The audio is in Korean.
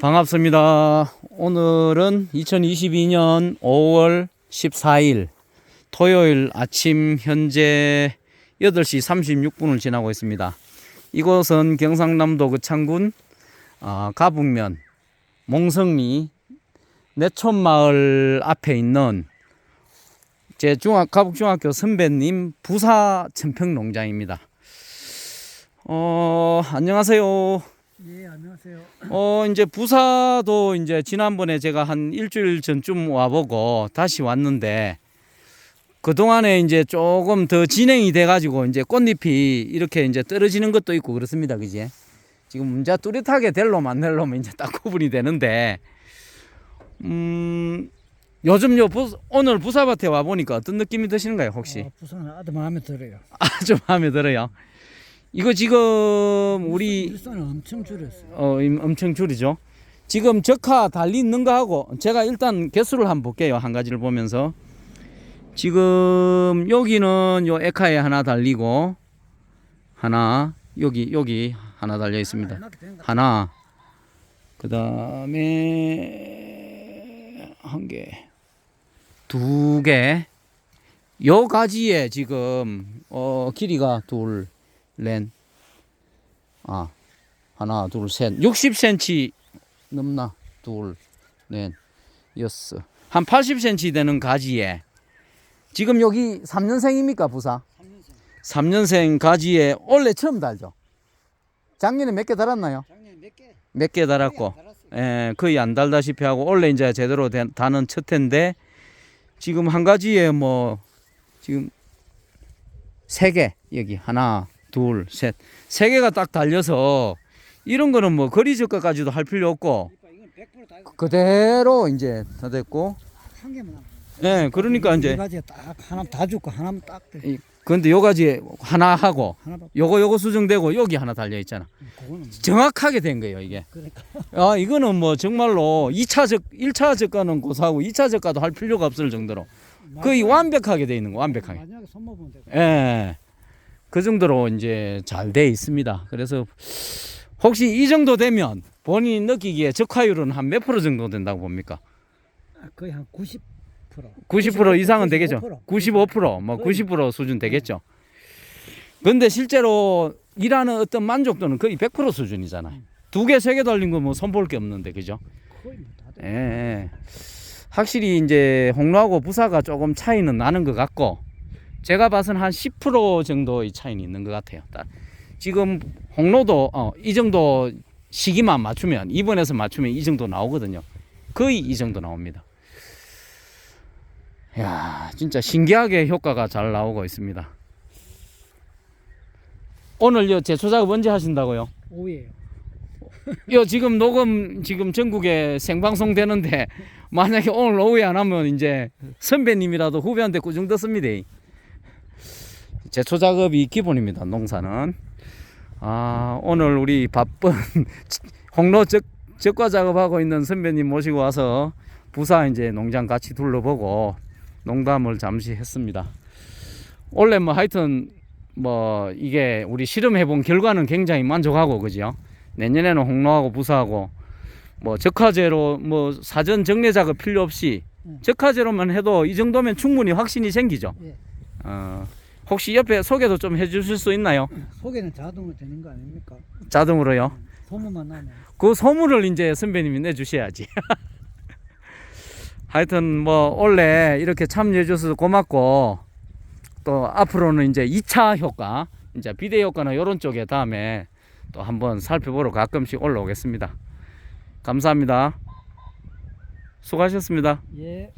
반갑습니다. 오늘은 2022년 5월 14일 토요일 아침 현재 8시 36분을 지나고 있습니다. 이곳은 경상남도 거창군 아, 가북면 몽성리 내촌마을 앞에 있는 제 중학 가북중학교 선배님 부사 천평농장입니다. 어, 안녕하세요. 예, 안녕하세요. 어, 이제 부사도 이제 지난번에 제가 한 일주일 전쯤 와보고 다시 왔는데 그동안에 이제 조금 더 진행이 돼가지고 이제 꽃잎이 이렇게 이제 떨어지는 것도 있고 그렇습니다. 그지? 지금 문제 뚜렷하게 될놈 안 될 놈은 이제 딱 구분이 되는데, 음, 요즘 요 부, 오늘 부사밭에 와 보니까 어떤 느낌이 드시는가요, 혹시? 어, 부산 아주 마음에 들어요. 아주 마음에 들어요. 이거 지금 우리 일선을 엄청 줄였어요. 어, 임- 엄청 줄이죠. 지금 적화 달리 있는 거 하고 제가 일단 개수를 한번 볼게요. 한 가지를 보면서 지금 여기는 요 에카에 하나 달리고 하나 여기 여기 하나 달려 있습니다. 하나 그다음에 한 개, 두 개. 요 가지에 지금 어 길이가 둘, 넷, 아 하나, 둘, 셋, 60cm 넘나 둘, 넷, 여섯, 한 80cm 되는 가지에 지금 여기 3년생입니까 부사? 3년생 가지에 원래 처음 달죠. 작년에 몇 개 달았나요? 작년에 몇 개? 몇 개 달았고. 예, 거의 안 달다시피 하고 원래 이제 제대로 된- 다는 첫 해인데 지금 한 가지에 뭐 지금 세 개 여기 하나 둘 셋 세 개가 딱 달려서 이런 거는 뭐 거리 적과까지도 할 필요 없고 이건 100%다 그대로 이제 다 됐고 한 개만 남아. 예 그러니까 이 이제 가지에 딱 하나 다 죽고 하나만 딱 돼. 이- 근데 요 가지 하나 하고 요거 요거 수정되고 여기 하나 달려 있잖아 그거는 정확하게 된 거예요 이게 그러니까 아, 이거는 뭐 정말로 2차 적, 1차 적가는 고사하고 2차 적가도 할 필요가 없을 정도로 거의 완벽하게 돼 있는 거, 완벽하게. 마지막에 손모 보면 되고. 예. 그 정도로 이제 잘 돼 있습니다. 그래서 혹시 이 정도 되면 본인이 느끼기에 적화율은 한 몇 프로 정도 된다고 봅니까? 아, 거의 한 90%. 90% 이상은 되겠죠. 95%. 95%, 뭐 90% 수준 되겠죠. 근데 실제로 일하는 어떤 만족도는 거의 100% 수준이잖아요. 두 개, 세 개 달린 거 뭐 손볼 게 없는데, 그죠? 돼. 예, 예. 확실히 이제 홍로하고 부사가 조금 차이는 나는 것 같고 제가 봐서는 한10% 정도의 차이는 있는 것 같아요. 딱 지금 홍로도 어, 이 정도 시기만 맞추면 2번에서 맞추면 이 정도 나오거든요. 거의 이 정도 나옵니다. 야, 진짜 신기하게 효과가 잘 나오고 있습니다. 오늘요 제초 작업 언제 하신다고요? 오이에요. 요 지금 녹음 지금 전국에 생방송 되는데 만약에 오늘 오후에 안 하면 이제 선배님이라도 후배한테 꾸중 듣습니다. 제초 작업이 기본입니다. 농사는 아 오늘 우리 바쁜 홍로 적 적과 작업하고 있는 선배님 모시고 와서 부사 이제 농장 같이 둘러보고 농담을 잠시 했습니다. 원래 뭐 하여튼 뭐 이게 우리 실험해 본 결과는 굉장히 만족하고 그죠? 내년에는 홍로하고 부사하고 뭐 적화제로 뭐 사전 정례 작업 필요 없이 음. 적화제로만 해도 이 정도면 충분히 확신이 생기죠. 예. 어, 혹시 옆에 소개도 좀 해주실 수 있나요? 소개는 자동으로 되는 거 아닙니까? 자동으로요. 소문만 나면. 그 소문을 이제 선배님이 내주셔야지. 하여튼 뭐 원래 이렇게 참여해 주셔서 고맙고 또 앞으로는 이제 2차 효과, 이제 비대 효과나 이런 쪽에 다음에 또 한번 살펴보러 가끔씩 올라오겠습니다. 감사합니다. 수고하셨습니다. 예.